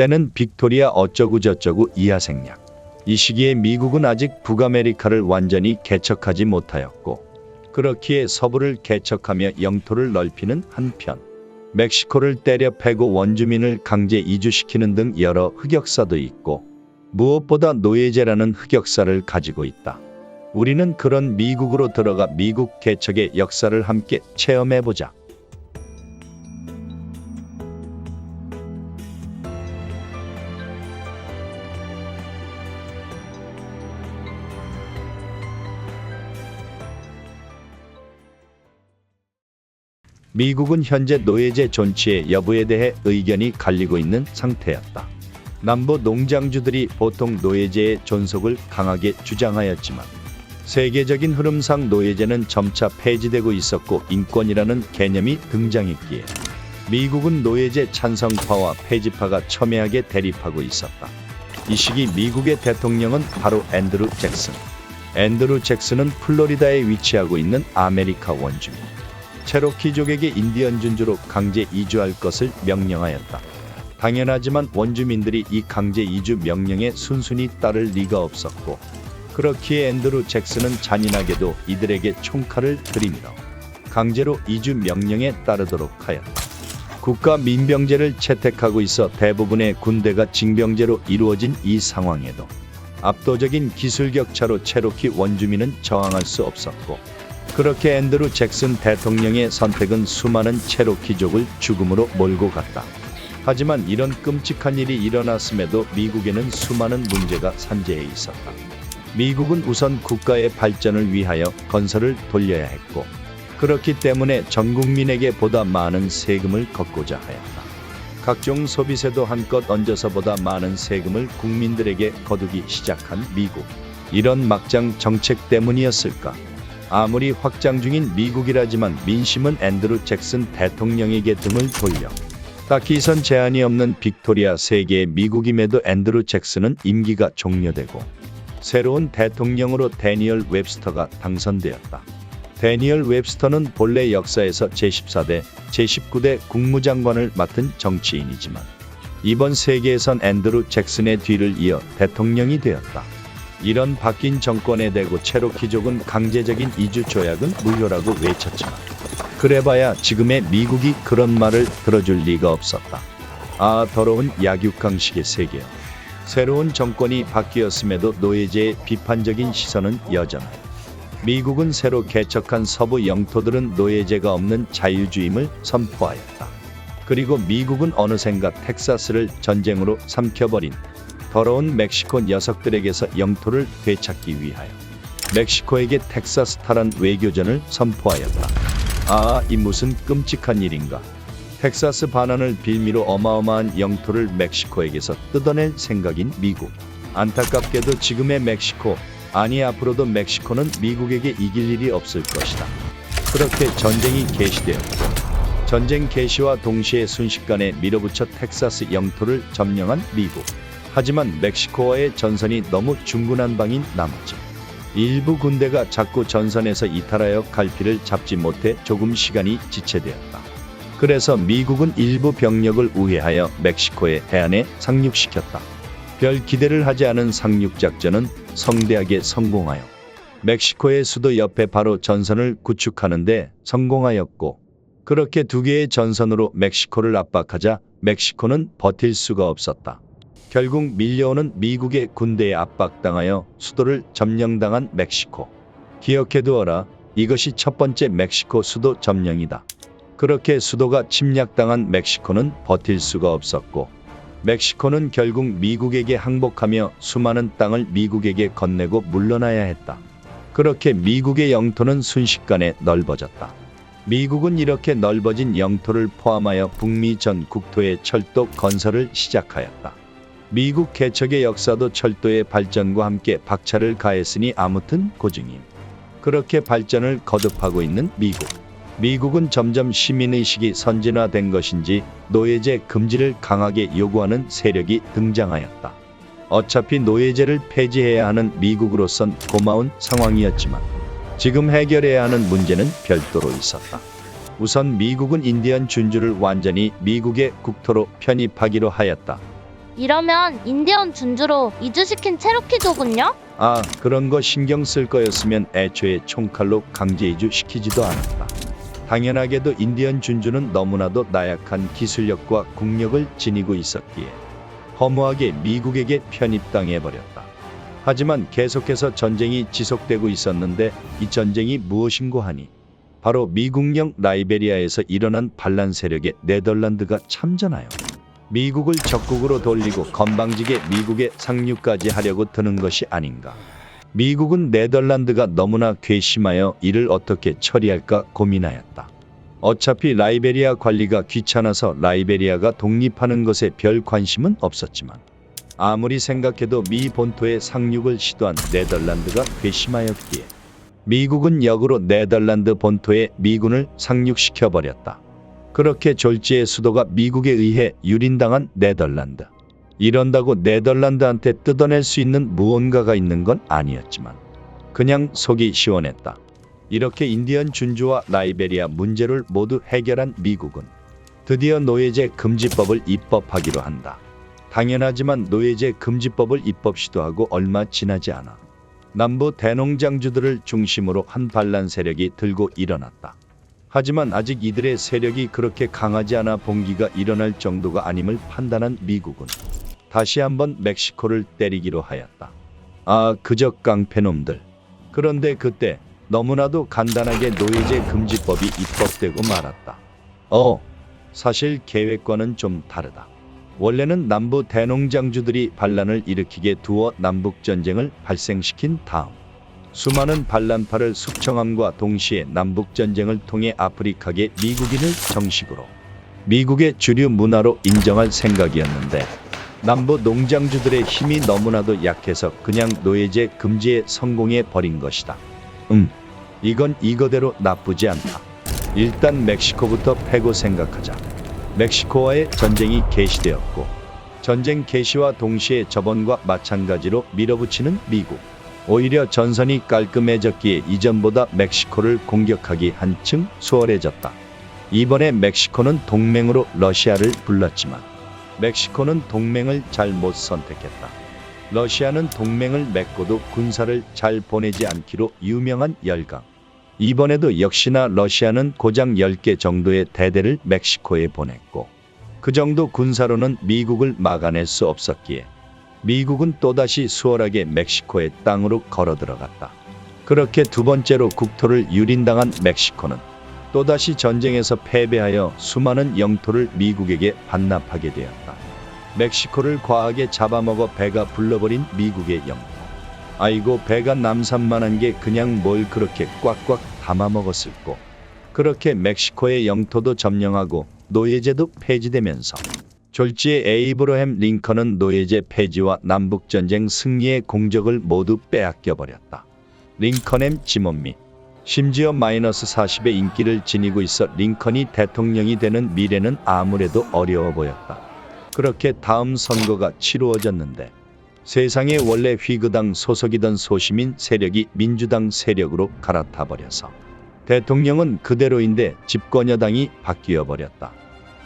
때는 빅토리아 어쩌구저쩌구 이하생략. 이 시기에 미국은 아직 북아메리카를 완전히 개척하지 못하였고 그렇기에 서부를 개척하며 영토를 넓히는 한편 멕시코를 때려 패고 원주민을 강제 이주시키는 등 여러 흑역사도 있고 무엇보다 노예제라는 흑역사를 가지고 있다. 우리는 그런 미국으로 들어가 미국 개척의 역사를 함께 체험해보자. 미국은 현재 노예제 존치의 여부에 대해 의견이 갈리고 있는 상태였다. 남부 농장주들이 보통 노예제의 존속을 강하게 주장하였지만 세계적인 흐름상 노예제는 점차 폐지되고 있었고 인권이라는 개념이 등장했기에 미국은 노예제 찬성파와 폐지파가 첨예하게 대립하고 있었다. 이 시기 미국의 대통령은 바로 앤드루 잭슨. 앤드루 잭슨은 플로리다에 위치하고 있는 아메리카 원주민. 체로키족에게 인디언 준주로 강제 이주할 것을 명령하였다. 당연하지만 원주민들이 이 강제 이주 명령에 순순히 따를 리가 없었고 그렇기에 앤드루 잭슨은 잔인하게도 이들에게 총칼을 들이밀어 강제로 이주 명령에 따르도록 하였다. 국가 민병제를 채택하고 있어 대부분의 군대가 징병제로 이루어진 이 상황에도 압도적인 기술 격차로 체로키 원주민은 저항할 수 없었고 그렇게 앤드루 잭슨 대통령의 선택은 수많은 체로키족을 죽음으로 몰고 갔다. 하지만 이런 끔찍한 일이 일어났음에도 미국에는 수많은 문제가 산재해 있었다. 미국은 우선 국가의 발전을 위하여 건설을 돌려야 했고 그렇기 때문에 전 국민에게 보다 많은 세금을 걷고자 하였다. 각종 소비세도 한껏 얹어서 보다 많은 세금을 국민들에게 거두기 시작한 미국. 이런 막장 정책 때문이었을까? 아무리 확장 중인 미국이라지만 민심은 앤드루 잭슨 대통령에게 등을 돌려 딱히 선 제한이 없는 빅토리아 세계의 미국임에도 앤드루 잭슨은 임기가 종료되고 새로운 대통령으로 데니얼 웹스터가 당선되었다. 데니얼 웹스터는 본래 역사에서 제14대, 제19대 국무장관을 맡은 정치인이지만 이번 세계에선 앤드루 잭슨의 뒤를 이어 대통령이 되었다. 이런 바뀐 정권에 대고 체로키족은 강제적인 이주 조약은 무효라고 외쳤지만 그래봐야 지금의 미국이 그런 말을 들어줄 리가 없었다. 아 더러운 약육강식의 세계요. 새로운 정권이 바뀌었음에도 노예제의 비판적인 시선은 여전하다. 미국은 새로 개척한 서부 영토들은 노예제가 없는 자유주의임을 선포하였다. 그리고 미국은 어느샌가 텍사스를 전쟁으로 삼켜버린 더러운 멕시코 녀석들에게서 영토를 되찾기 위하여 멕시코에게 텍사스타란 외교전을 선포하였다. 아, 이 무슨 끔찍한 일인가. 텍사스 반환을 빌미로 어마어마한 영토를 멕시코에게서 뜯어낼 생각인 미국. 안타깝게도 지금의 멕시코, 아니 앞으로도 멕시코는 미국에게 이길 일이 없을 것이다. 그렇게 전쟁이 개시되었고 전쟁 개시와 동시에 순식간에 밀어붙여 텍사스 영토를 점령한 미국. 하지만 멕시코와의 전선이 너무 중구난 방인 나머지 일부 군대가 자꾸 전선에서 이탈하여 갈피를 잡지 못해 조금 시간이 지체되었다. 그래서 미국은 일부 병력을 우회하여 멕시코의 해안에 상륙시켰다. 별 기대를 하지 않은 상륙 작전은 성대하게 성공하여 멕시코의 수도 옆에 바로 전선을 구축하는데 성공하였고 그렇게 두 개의 전선으로 멕시코를 압박하자 멕시코는 버틸 수가 없었다. 결국 밀려오는 미국의 군대에 압박당하여 수도를 점령당한 멕시코. 기억해두어라. 이것이 첫 번째 멕시코 수도 점령이다. 그렇게 수도가 침략당한 멕시코는 버틸 수가 없었고 멕시코는 결국 미국에게 항복하며 수많은 땅을 미국에게 건네고 물러나야 했다. 그렇게 미국의 영토는 순식간에 넓어졌다. 미국은 이렇게 넓어진 영토를 포함하여 북미 전 국토의 철도 건설을 시작하였다. 미국 개척의 역사도 철도의 발전과 함께 박차를 가했으니 아무튼 고증임. 그렇게 발전을 거듭하고 있는 미국. 미국은 점점 시민의식이 선진화된 것인지 노예제 금지를 강하게 요구하는 세력이 등장하였다. 어차피 노예제를 폐지해야 하는 미국으로선 고마운 상황이었지만 지금 해결해야 하는 문제는 별도로 있었다. 우선 미국은 인디언 준주를 완전히 미국의 국토로 편입하기로 하였다. 이러면 인디언 준주로 이주시킨 체로키족은요? 아, 그런 거 신경 쓸 거였으면 애초에 총칼로 강제 이주시키지도 않았다. 당연하게도 인디언 준주는 너무나도 나약한 기술력과 국력을 지니고 있었기에 허무하게 미국에게 편입당해 버렸다. 하지만 계속해서 전쟁이 지속되고 있었는데 이 전쟁이 무엇인고 하니 바로 미국령 라이베리아에서 일어난 반란 세력의 네덜란드가 참전하여 미국을 적국으로 돌리고 건방지게 미국에 상륙까지 하려고 드는 것이 아닌가. 미국은 네덜란드가 너무나 괘씸하여 이를 어떻게 처리할까 고민하였다. 어차피 라이베리아 관리가 귀찮아서 라이베리아가 독립하는 것에 별 관심은 없었지만 아무리 생각해도 미 본토에 상륙을 시도한 네덜란드가 괘씸하였기에 미국은 역으로 네덜란드 본토에 미군을 상륙시켜 버렸다. 그렇게 졸지의 수도가 미국에 의해 유린당한 네덜란드. 이런다고 네덜란드한테 뜯어낼 수 있는 무언가가 있는 건 아니었지만 그냥 속이 시원했다. 이렇게 인디언 준주와 라이베리아 문제를 모두 해결한 미국은 드디어 노예제 금지법을 입법하기로 한다. 당연하지만 노예제 금지법을 입법 시도하고 얼마 지나지 않아 남부 대농장주들을 중심으로 한 반란 세력이 들고 일어났다. 하지만 아직 이들의 세력이 그렇게 강하지 않아 봉기가 일어날 정도가 아님을 판단한 미국은 다시 한번 멕시코를 때리기로 하였다. 아, 그저 깡패놈들. 그런데 그때 너무나도 간단하게 노예제 금지법이 입법되고 말았다. 어, 사실 계획과는 좀 다르다. 원래는 남부 대농장주들이 반란을 일으키게 두어 남북 전쟁을 발생시킨 다음 수많은 반란파를 숙청함과 동시에 남북 전쟁을 통해 아프리카계 미국인을 정식으로 미국의 주류 문화로 인정할 생각이었는데 남부 농장주들의 힘이 너무나도 약해서 그냥 노예제 금지에 성공해 버린 것이다. 음, 이건 이거대로 나쁘지 않다. 일단 멕시코부터 패고 생각하자. 멕시코와의 전쟁이 개시되었고 전쟁 개시와 동시에 저번과 마찬가지로 밀어붙이는 미국. 오히려 전선이 깔끔해졌기에 이전보다 멕시코를 공격하기 한층 수월해졌다. 이번에 멕시코는 동맹으로 러시아를 불렀지만 멕시코는 동맹을 잘못 선택했다. 러시아는 동맹을 맺고도 군사를 잘 보내지 않기로 유명한 열강. 이번에도 역시나 러시아는 고장 10개 정도의 대대를 멕시코에 보냈고 그 정도 군사로는 미국을 막아낼 수 없었기에 미국은 또다시 수월하게 멕시코의 땅으로 걸어 들어갔다. 그렇게 두 번째로 국토를 유린당한 멕시코는 또다시 전쟁에서 패배하여 수많은 영토를 미국에게 반납하게 되었다. 멕시코를 과하게 잡아먹어 배가 불러버린 미국의 영토. 아이고 배가 남산만한 게 그냥 뭘 그렇게 꽉꽉 담아먹었을꼬. 그렇게 멕시코의 영토도 점령하고 노예제도 폐지되면서 졸지의 에이브러햄 링컨은 노예제 폐지와 남북전쟁 승리의 공적을 모두 빼앗겨 버렸다. 링컨엠 지몬미 심지어 마이너스 40의 인기를 지니고 있어 링컨이 대통령이 되는 미래는 아무래도 어려워 보였다. 그렇게 다음 선거가 치루어졌는데 세상에 원래 휘그당 소속이던 소시민 세력이 민주당 세력으로 갈아타 버려서 대통령은 그대로인데 집권 여당이 바뀌어 버렸다.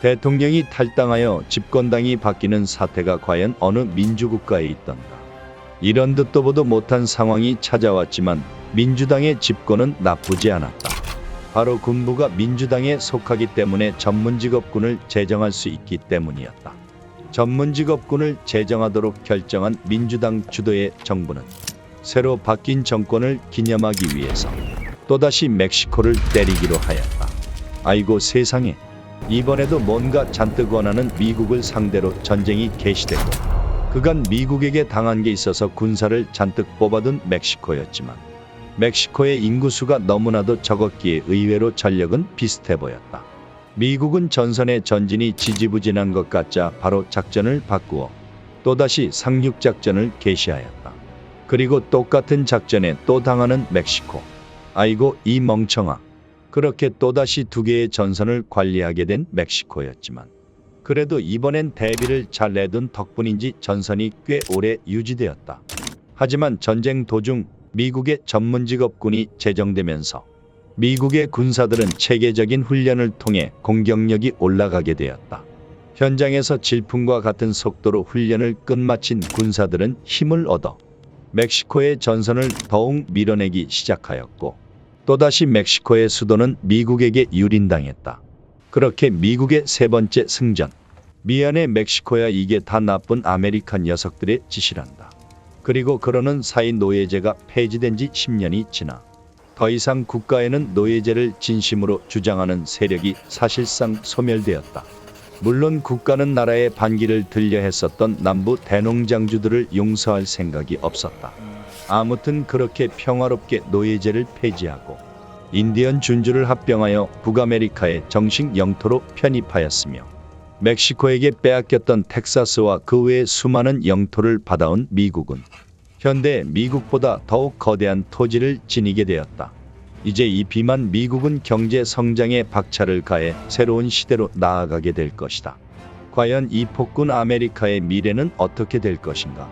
대통령이 탈당하여 집권당이 바뀌는 사태가 과연 어느 민주국가에 있던가. 이런 듯도 보도 못한 상황이 찾아왔지만 민주당의 집권은 나쁘지 않았다. 바로 군부가 민주당에 속하기 때문에 전문직업군을 제정할 수 있기 때문이었다. 전문직업군을 제정하도록 결정한 민주당 주도의 정부는 새로 바뀐 정권을 기념하기 위해서 또다시 멕시코를 때리기로 하였다. 아이고 세상에 이번에도 뭔가 잔뜩 원하는 미국을 상대로 전쟁이 개시되고 그간 미국에게 당한 게 있어서 군사를 잔뜩 뽑아둔 멕시코였지만 멕시코의 인구수가 너무나도 적었기에 의외로 전력은 비슷해 보였다. 미국은 전선의 전진이 지지부진한 것 같자 바로 작전을 바꾸어 또다시 상륙작전을 개시하였다. 그리고 똑같은 작전에 또 당하는 멕시코. 아이고 이 멍청아. 그렇게 또다시 두 개의 전선을 관리하게 된 멕시코였지만 그래도 이번엔 대비를 잘 내둔 덕분인지 전선이 꽤 오래 유지되었다. 하지만 전쟁 도중 미국의 전문 직업군이 제정되면서 미국의 군사들은 체계적인 훈련을 통해 공격력이 올라가게 되었다. 현장에서 질풍과 같은 속도로 훈련을 끝마친 군사들은 힘을 얻어 멕시코의 전선을 더욱 밀어내기 시작하였고 또다시 멕시코의 수도는 미국에게 유린당했다. 그렇게 미국의 세 번째 승전. 미안해 멕시코야 이게 다 나쁜 아메리칸 녀석들의 짓이란다. 그리고 그러는 사이 노예제가 폐지된 지 10년이 지나 더 이상 국가에는 노예제를 진심으로 주장하는 세력이 사실상 소멸되었다. 물론 국가는 나라의 반기를 들려 했었던 남부 대농장주들을 용서할 생각이 없었다. 아무튼 그렇게 평화롭게 노예제를 폐지하고 인디언 준주를 합병하여 북아메리카의 정식 영토로 편입하였으며 멕시코에게 빼앗겼던 텍사스와 그 외의 수많은 영토를 받아온 미국은 현대 미국보다 더욱 거대한 토지를 지니게 되었다. 이제 이 비만 미국은 경제 성장에 박차를 가해 새로운 시대로 나아가게 될 것이다. 과연 이 폭군 아메리카의 미래는 어떻게 될 것인가?